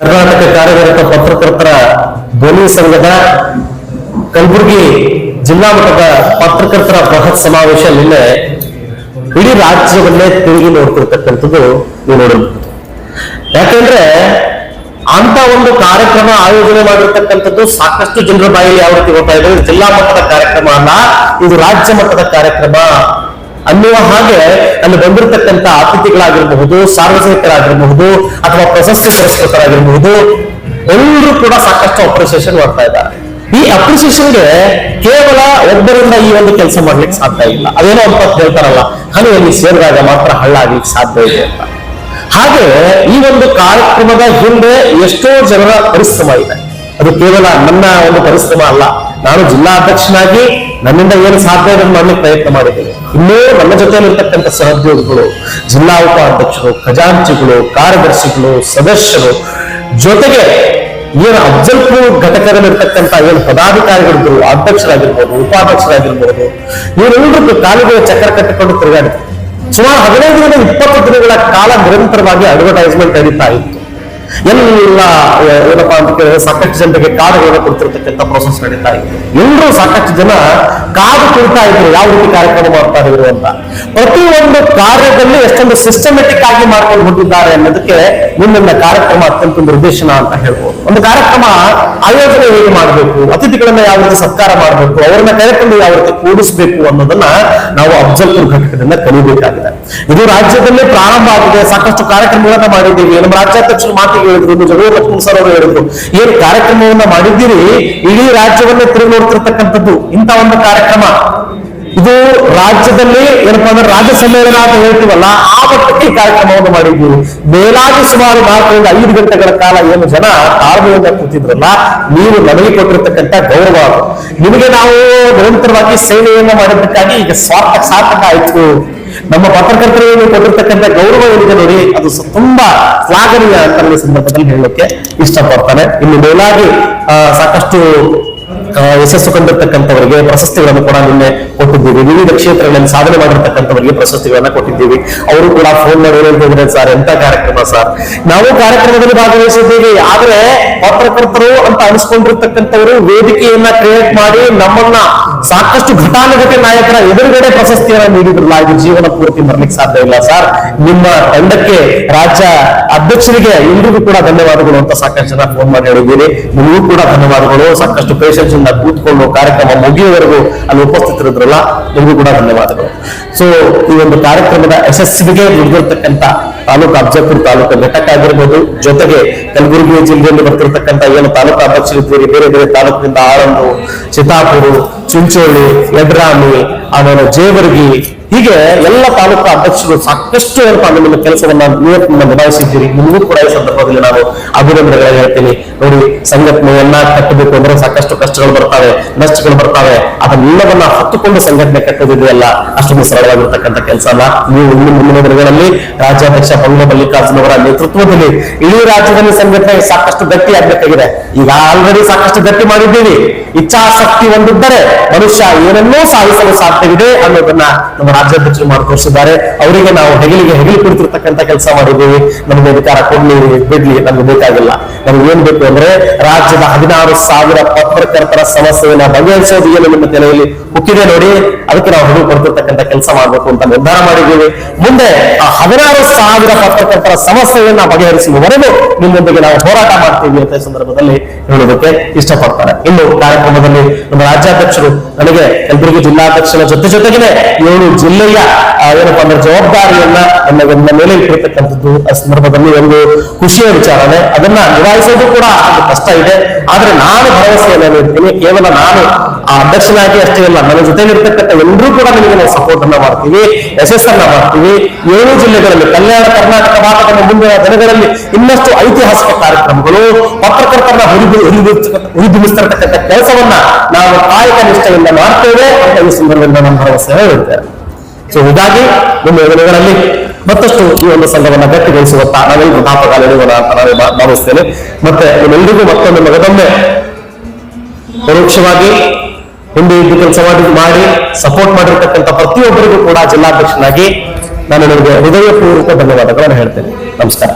ಕರ್ನಾಟಕ ಕಾರ್ಯಕರ್ತ ಪತ್ರಕರ್ತರ ಧ್ವನಿ ಸಂಘದ ಕಲಬುರಗಿ ಜಿಲ್ಲಾ ಮಟ್ಟದ ಪತ್ರಕರ್ತರ ಬೃಹತ್ ಸಮಾವೇಶ ನಿನ್ನೆ ಇಡೀ ರಾಜ್ಯವನ್ನೇ ತಿರುಗಿ ನೋಡ್ತಿರ್ತಕ್ಕಂಥದ್ದು ನೀವು ನೋಡಬಹುದು. ಯಾಕಂದ್ರೆ ಅಂತ ಒಂದು ಕಾರ್ಯಕ್ರಮ ಆಯೋಜನೆ ಮಾಡಿರ್ತಕ್ಕಂಥದ್ದು ಸಾಕಷ್ಟು ಜನರ ಬಾಯಲ್ಲಿ ಯಾವ ರೀತಿ ಇದೆ ಜಿಲ್ಲಾ ಮಟ್ಟದ ಕಾರ್ಯಕ್ರಮ ಅಲ್ಲ ಇದು ರಾಜ್ಯ ಮಟ್ಟದ ಕಾರ್ಯಕ್ರಮ ಅನ್ನುವ ಹಾಗೆ ಅಲ್ಲಿ ಬಂದಿರತಕ್ಕಂತ ಅತಿಥಿಗಳಾಗಿರಬಹುದು ಸಾರ್ವಜನಿಕರಾಗಿರಬಹುದು ಅಥವಾ ಪ್ರಶಸ್ತಿ ಪುರಸ್ಕೃತರಾಗಿರಬಹುದು, ಎಲ್ಲರೂ ಕೂಡ ಸಾಕಷ್ಟು ಅಪ್ರಿಸಿಯೇಷನ್ ಮಾಡ್ತಾ ಇದ್ದಾರೆ. ಈ ಅಪ್ರಿಸಿಯೇಷನ್ಗೆ ಕೇವಲ ಒಬ್ಬರಿಂದ ಈ ಒಂದು ಕೆಲಸ ಮಾಡ್ಲಿಕ್ಕೆ ಸಾಧ್ಯ ಇಲ್ಲ. ಅದೇನೋ ಅಂತ ಹೇಳ್ತಾರಲ್ಲ ಹನಿಯಲ್ಲಿ ಸೇರಿದಾಗ ಮಾತ್ರ ಹಳ್ಳ ಆಗ್ಲಿಕ್ಕೆ ಸಾಧ್ಯ ಇದೆ ಅಂತ. ಹಾಗೆ ಈ ಒಂದು ಕಾರ್ಯಕ್ರಮದ ಹಿಂದೆ ಎಷ್ಟೋ ಜನರ ಪರಿಶ್ರಮ ಇದೆ. ಅದು ಕೇವಲ ನನ್ನ ಒಂದು ಪರಿಶ್ರಮ ಅಲ್ಲ ನಾನು ಜಿಲ್ಲಾ ಅಧ್ಯಕ್ಷನಾಗಿ ನನ್ನಿಂದ ಏನು ಸಾಧ್ಯ ಇದೆ ಮಾಡಲು ಪ್ರಯತ್ನ ಮಾಡಿದ್ದೇನೆ. ಇನ್ನೂ ನನ್ನ ಜೊತೆಯಲ್ಲಿರ್ತಕ್ಕಂಥ ಸಹೋದ್ಯೋಗಿಗಳು, ಜಿಲ್ಲಾ ಉಪಾಧ್ಯಕ್ಷರು ಖಜಾಂಚಿಗಳು, ಕಾರ್ಯದರ್ಶಿಗಳು, ಸದಸ್ಯರು ಜೊತೆಗೆ ಏನು ಅಫ್ಜಲ್ಪುರ್ ಘಟಕದಲ್ಲಿರ್ತಕ್ಕಂಥ ಏನು ಪದಾಧಿಕಾರಿಗಳಿದ್ರು ಅಧ್ಯಕ್ಷರಾಗಿರ್ಬೋದು, ಉಪಾಧ್ಯಕ್ಷರಾಗಿರ್ಬೋದು ಇವರೆಲ್ಲರಿಗೂ ಕಾಲಿಗೆ ಚಕ್ರ ಕಟ್ಟಿಕೊಂಡು ತಿರುಗಾಡಿದ್ರು. ಸುಮಾರು ಹದಿನೈದರಿಂದ ಇಪ್ಪತ್ತು ದಿನಗಳ ಕಾಲ ನಿರಂತರವಾಗಿ ಅಡ್ವರ್ಟೈಸ್ಮೆಂಟ್ ನಡೀತಾ ಇತ್ತು. ಎಲ್ಲ ಏನಪ್ಪ ಅಂತ ಕೇಳಿದ್ರೆ ಸಾಕಷ್ಟು ಜನರಿಗೆ ಕಾರ್ಡ್ಗಳನ್ನು ಕೊಡ್ತಿರ್ತಕ್ಕಂಥ ಪ್ರೊಸೆಸ್ ನಡೀತಾ ಇದೆ. ಎಲ್ಲರೂ ಸಾಕಷ್ಟು ಜನ ಕಾದು ಕೊಡ್ತಾ ಇದ್ರು ಯಾವ ರೀತಿ ಕಾರ್ಯಕ್ರಮ ಮಾಡ್ತಾ ಇದ್ರು ಅಂತ. ಪ್ರತಿಯೊಂದು ಕಾರ್ಯದಲ್ಲಿ ಎಷ್ಟೊಂದು ಸಿಸ್ಟಮೆಟಿಕ್ ಆಗಿ ಮಾಡ್ಕೊಂಡು ಹೋಗಿದ್ದಾರೆ ಅನ್ನೋದಕ್ಕೆ ಮುಂದಿನ ಕಾರ್ಯಕ್ರಮ ಅತ್ಯಂತ ನಿರ್ದೇಶನ ಅಂತ ಹೇಳ್ಬೋದು. ಒಂದು ಕಾರ್ಯಕ್ರಮ ಆಯೋಜನೆ ಹೇಗೆ ಮಾಡಬೇಕು, ಅತಿಥಿಗಳನ್ನ ಯಾವ ರೀತಿ ಸತ್ಕಾರ ಮಾಡಬೇಕು, ಅವರನ್ನ ಕರೆಕೊಂಡು ಯಾವ ರೀತಿ ಕೂಡಿಸಬೇಕು ಅನ್ನೋದನ್ನ ನಾವು ಅಫ್ಜಲ್ಪುರ್ ಘಟಕದಿಂದ ಕಲಿಬೇಕಾಗಿದೆ. ಇದು ರಾಜ್ಯದಲ್ಲೇ ಪ್ರಾರಂಭ ಆಗಿದೆ, ಸಾಕಷ್ಟು ಕಾರ್ಯಕ್ರಮಗಳನ್ನ ಮಾಡಿದ್ದೀವಿ. ನಮ್ಮ ರಾಜ್ಯಾಧ್ಯಕ್ಷರು ಮಾತಿಗೆ ಹೇಳಿದ್ರು ಇನ್ನು ಜಗದೀಶ್ ಲಕ್ಷ್ಮಣ್ ಸರ್ ಅವರು ಹೇಳಿದ್ರು. ಏನು ಕಾರ್ಯಕ್ರಮವನ್ನ ಮಾಡಿದ್ದೀರಿ? ಇಡೀ ರಾಜ್ಯವನ್ನೇ ತಿರುಗಿ ಇಂಥ ಒಂದು ಕಾರ್ಯಕ್ರಮ. ಇದು ರಾಜ್ಯದಲ್ಲಿ ಏನಪ್ಪಾ ಅಂದ್ರೆ ರಾಜ್ಯ ಸಮ್ಮೇಳನ ಅಂತ ಹೇಳ್ತೀವಲ್ಲ, ಆ ಮಟ್ಟಕ್ಕೆ ಕಾರ್ಯಕ್ರಮವನ್ನು ಮಾಡಿದ್ದೀವಿ ಮೇಲಾಗಿ ಸುಮಾರು ನಾಲ್ಕರಿಂದ ಐದು ಗಂಟೆಗಳ ಕಾಲ ಏನು ಜನ ತಾಳ್ಮೆಯಿಂದ ಕೂತಿದ್ರಲ್ಲ, ನೀವು ನಮಗೆ ಕೊಟ್ಟಿರ್ತಕ್ಕಂಥ ಗೌರವ. ನಿಮಗೆ ನಾವು ನಿರಂತರವಾಗಿ ಸೇವೆಯನ್ನು ಮಾಡಿದ್ದಕ್ಕಾಗಿ ಈಗ ಸ್ವಾರ್ಥ ಸಾರ್ಥಕ ಆಯ್ತು. ನಮ್ಮ ಪತ್ರಕರ್ತರಿಗೆ ಕೊಟ್ಟಿರ್ತಕ್ಕಂಥ ಗೌರವ ಏನಿದೆ ನೋಡಿ, ಅದು ತುಂಬಾ ಶ್ಲಾಘನೀಯ ಅಂತ ಸಂದರ್ಭದಲ್ಲಿ ಹೇಳೋಕೆ ಇಷ್ಟಪಡ್ತಾರೆ ಇನ್ನು ಮೇಲಾಗಿ ಸಾಕಷ್ಟು ಯಶಸ್ಸು ಕಂಡಿರ್ತಕ್ಕಂಥವರಿಗೆ, ಪ್ರಶಸ್ತಿಗಳನ್ನು ಕೂಡ ನಿನ್ನೆ ಕೊಟ್ಟಿದ್ದೀವಿ. ವಿವಿಧ ಕ್ಷೇತ್ರಗಳಲ್ಲಿ ಸಾಧನೆ ಮಾಡಿರ್ತಕ್ಕಂಥವರಿಗೆ ಪ್ರಶಸ್ತಿಗಳನ್ನ ಕೊಟ್ಟಿದ್ದೀವಿ. ಅವರು ಕೂಡ ಫೋನ್ ಮಾಡಿ ಹೇಳಿದ್ರೆ ಸರ್, ಎಂತ ಕಾರ್ಯಕ್ರಮ ಸರ್? ನಾವು ಕಾರ್ಯಕ್ರಮದಲ್ಲಿ ಭಾಗವಹಿಸಿದ್ದೀವಿ. ಆದ್ರೆ ಪತ್ರಕರ್ತರು ಅಂತ ಅನಿಸ್ಕೊಂಡಿರ್ತಕ್ಕಂಥವರು ವೇದಿಕೆಯನ್ನ ಕ್ರಿಯೇಟ್ ಮಾಡಿ ನಮ್ಮನ್ನ ಸಾಕಷ್ಟು ಘಟಾನುಘಟಿ ನಾಯಕರ ಎದುರುಗಡೆ ಪ್ರಶಸ್ತಿಯನ್ನು ನೀಡಿದ್ರಲ್ಲ ಇದು ಜೀವನ ಪೂರ್ತಿ ಬರ್ಲಿಕ್ಕೆ ಸಾಧ್ಯ ಇಲ್ಲ. ಸರ್, ನಿಮ್ಮ ತಂಡಕ್ಕೆ ರಾಜ್ಯ ಅಧ್ಯಕ್ಷರಿಗೆ ಎಲ್ರಿಗೂ ಕೂಡ ಧನ್ಯವಾದಗಳು ಅಂತ ಸಾಕಷ್ಟು ಜನ ಫೋನ್ ಮಾಡಿ ಹೇಳಿದ್ದೀರಿ. ನಿಮಗೂ ಕೂಡ ಧನ್ಯವಾದಗಳು. ಸಾಕಷ್ಟು ಪೇಷನ್ಸ್ ಇಂದ ಕೂತ್ಕೊಂಡು ಕಾರ್ಯಕ್ರಮ ಮುಗಿಯುವವರೆಗೂ ಅಲ್ಲಿ ಉಪಸ್ಥಿತರಿದ್ರಲ್ಲ, ನಿಮಗೂ ಕೂಡ ಧನ್ಯವಾದಗಳು. ಸೊ ಈ ಒಂದು ಕಾರ್ಯಕ್ರಮದ ಯಶಸ್ಸಿಗೆ ದುಡಿದಿರ್ತಕ್ಕಂಥ ತಾಲೂಕು ಅಫಜಲ್ಪುರ ತಾಲೂಕು ಘಟಕ ಆಗಿರ್ಬೋದು, ಜೊತೆಗೆ ಕಲಬುರಗಿ ಜಿಲ್ಲೆಯಲ್ಲಿ ಬರ್ತಿರ್ತಕ್ಕಂಥ ಏನು ತಾಲೂಕು ಅಧ್ಯಕ್ಷರಿದ್ದೀರಿ ಬೇರೆ ಬೇರೆ ತಾಲೂಕಿನಿಂದ ಆಳಂದು ಚಿತಾಪುರು ಚುಂಚೋಳಿ ಯಡ್ರಾಮಿ ಆಮೇಲೆ ಜೇವರ್ಗಿ ಹೀಗೆ ಎಲ್ಲ ತಾಲೂಕು ಅಧ್ಯಕ್ಷರು ಸಾಕಷ್ಟು ಏನಪ್ಪಾ ನಿಮ್ಮ ಕೆಲಸವನ್ನ ನಿಯತ್ನ ನಿಭಾಯಿಸಿದ್ದೀರಿ. ನಿಮಗೂ ಕೂಡ ಈ ಸಂದರ್ಭದಲ್ಲಿ ನಾನು ಅಭಿನಂದನೆಗಳನ್ನ ಹೇಳ್ತೀನಿ. ನೋಡಿ ಸಂಘಟನೆಯನ್ನ ಕಟ್ಟಬೇಕು ಅಂದ್ರೆ ಸಾಕಷ್ಟು ಕಷ್ಟಗಳು ಬರ್ತವೆ, ನಷ್ಟಗಳು ಬರ್ತವೆ. ಅದನ್ನೆಲ್ಲವನ್ನ ಹತ್ತುಕೊಂಡು ಸಂಘಟನೆ ಕಟ್ಟೋದಿದೆಯಲ್ಲ ಅಷ್ಟೊಂದು ಸರಳವಾಗಿರ್ತಕ್ಕಂಥ ಕೆಲಸ ಅಲ್ಲ ನೀವು ಇನ್ನು ಮುಂದಿನ ದಿನಗಳಲ್ಲಿ ರಾಜ್ಯಾಧ್ಯಕ್ಷ ಬಂಗ ಮಲ್ಲಿಕಾರ್ಜುನ್ ಅವರ ನೇತೃತ್ವದಲ್ಲಿ ಇಡೀ ರಾಜ್ಯದಲ್ಲಿ ಸಂಘಟನೆ ಸಾಕಷ್ಟು ಗಟ್ಟಿ ಆಗ್ಬೇಕಾಗಿದೆ. ಈಗ ಆಲ್ರೆಡಿ ಸಾಕಷ್ಟು ಗಟ್ಟಿ ಮಾಡಿದ್ದೀವಿ. ಇಚ್ಛಾಸಕ್ತಿ ಹೊಂದಿದ್ದರೆ ಮನುಷ್ಯ ಏನನ್ನೂ ಸಾಧಿಸಲು ಸಾಧ್ಯವಿದೆ ಅನ್ನೋದನ್ನ ನಮ್ಮ ರಾಜ್ಯಾಧ್ಯಕ್ಷರು ಮಾಡಿ ತೋರಿಸಿದ್ದಾರೆ ಅವರಿಗೆ ನಾವು ಹೆಗಲಿಗೆ ಹೆಗಲಿ ಕುಳಿತಿರ್ತಕ್ಕಂಥ ಕೆಲಸ ಮಾಡಿದ್ದೀವಿ. ನಮಗೆ ಅಧಿಕಾರ ಕೊಡ್ಲಿ, ಬಿಡ್ಲಿ, ನಮ್ಗೆ ಬೇಕಾಗಿಲ್ಲ. ನಮ್ಗೆ ಏನ್ ಬೇಕು ಅಂದ್ರೆ ರಾಜ್ಯದ ಹದಿನಾರು ಸಾವಿರ ಪತ್ರಕರ್ತರ ಸಮಸ್ಯೆಯನ್ನ ಬಗೆಹರಿಸೋದು ಏನು ನಿಮ್ಮ ತಲೆಯಲ್ಲಿ ಹುಕ್ಕಿದೆ ನೋಡಿ. ಅದಕ್ಕೆ ನಾವು ಹಣ ಕೊಡ್ತಿರ್ತಕ್ಕಂಥ ಕೆಲಸ ಮಾಡಬೇಕು ಅಂತ ನಿರ್ಧಾರ ಮಾಡಿದ್ದೀವಿ. ಮುಂದೆ ಆ ಹದಿನಾರು ಸಾವಿರ ಪತ್ರಕರ್ತರ ಸಮಸ್ಯೆಯನ್ನ ಬಗೆಹರಿಸುವವರೆಗೂ ನಿಮ್ಮೊಂದಿಗೆ ನಾವು ಹೋರಾಟ ಮಾಡ್ತೀವಿ ಅಂತ ಸಂದರ್ಭದಲ್ಲಿ ಹೇಳೋದಕ್ಕೆ ಇಷ್ಟಪಡ್ತಾರೆ. ಇನ್ನು ಕಾರ್ಯಕ್ರಮದಲ್ಲಿ ನಮ್ಮ ರಾಜ್ಯಾಧ್ಯಕ್ಷರು ನನಗೆ ಕಲಬುರಗಿ ಜಿಲ್ಲಾಧ್ಯಕ್ಷರ ಜೊತೆ ಜೊತೆಗೇನೆ ಏಳು ಜಿಲ್ಲೆಯ ಏನಪ್ಪ ಅಂದ್ರೆ ಜವಾಬ್ದಾರಿಯನ್ನ ನನ್ನ ಮೇಲೆ ಇಟ್ಟಿರ್ತಕ್ಕಂಥದ್ದು ಆ ಸಂದರ್ಭದಲ್ಲಿ ಒಂದು ಖುಷಿಯ ವಿಚಾರನೆ. ಅದನ್ನ ನಿಭಾಯಿಸೋದು ಕೂಡ ಅದು ಕಷ್ಟ ಇದೆ. ಆದ್ರೆ ನಾನು ಭರವಸೆಯನ್ನು ನೀಡ್ತೀನಿ. ಕೇವಲ ನಾನು ಆ ಅಧ್ಯಕ್ಷನಾಗಿ ಅಷ್ಟೇ ಅಲ್ಲ, ನನ್ನ ಜೊತೆಲಿರ್ತಕ್ಕಂಥ ಎಲ್ಲರೂ ಕೂಡ ನಿಮಗೆ ನಾವು ಸಪೋರ್ಟ್ ಅನ್ನ ಮಾಡ್ತೀವಿ ಯಶಸ್ಸನ್ನ ಮಾಡ್ತೀವಿ. ಏಳು ಜಿಲ್ಲೆಗಳಲ್ಲಿ, ಕಲ್ಯಾಣ ಕರ್ನಾಟಕ ಭಾಗದ ಮುಂದಿನ ದಿನಗಳಲ್ಲಿ ಇನ್ನಷ್ಟು ಐತಿಹಾಸಿಕ ಕಾರ್ಯಕ್ರಮಗಳು, ಪತ್ರಕರ್ತರನ್ನ ಹುರಿದು ಹುರಿದುಂಬಿಸ್ತಿರ್ತಕ್ಕಂಥ ಕೆಲಸವನ್ನ ನಾವು ಕಾಯಕ ನಿಷ್ಠೆಯಿಂದ ಮಾಡ್ತೇವೆ ಅಂತ ಈ ಸಂದರ್ಭದಿಂದ ನಾನು ಭರವಸೆ ಹೇಳ್ತೇನೆ ಸೊ ಹೀಗಾಗಿ ನಿಮ್ಮ ಯೋಜನೆಗಳಲ್ಲಿ ಮತ್ತಷ್ಟು ಈ ಒಂದು ಸಂಘವನ್ನು ಗಟ್ಟಿಗೊಳಿಸುವತ್ತ ನಾವೆಲ್ಲರೂ ಎಳೆಯೋಣ ಅಂತ ನಾನು ಭಾವಿಸ್ತೇನೆ. ಮತ್ತೆ ನಿಮ್ಮೆಲ್ಲರಿಗೂ ಮತ್ತೊಮ್ಮೆ ಮಗದೊಮ್ಮೆ ಪರೋಕ್ಷವಾಗಿ ಹಿಂದೆ ಇದ್ದು ಕೆಲಸ ಮಾಡಿ ಮಾಡಿ ಸಪೋರ್ಟ್ ಮಾಡಿರ್ತಕ್ಕಂಥ ಪ್ರತಿಯೊಬ್ಬರಿಗೂ ಕೂಡ ಜಿಲ್ಲಾಧ್ಯಕ್ಷನಾಗಿ ನಾನು ನಿಮಗೆ ಹೃದಯಪೂರ್ವಕ ಧನ್ಯವಾದಗಳನ್ನು ಹೇಳ್ತೇನೆ. ನಮಸ್ಕಾರ.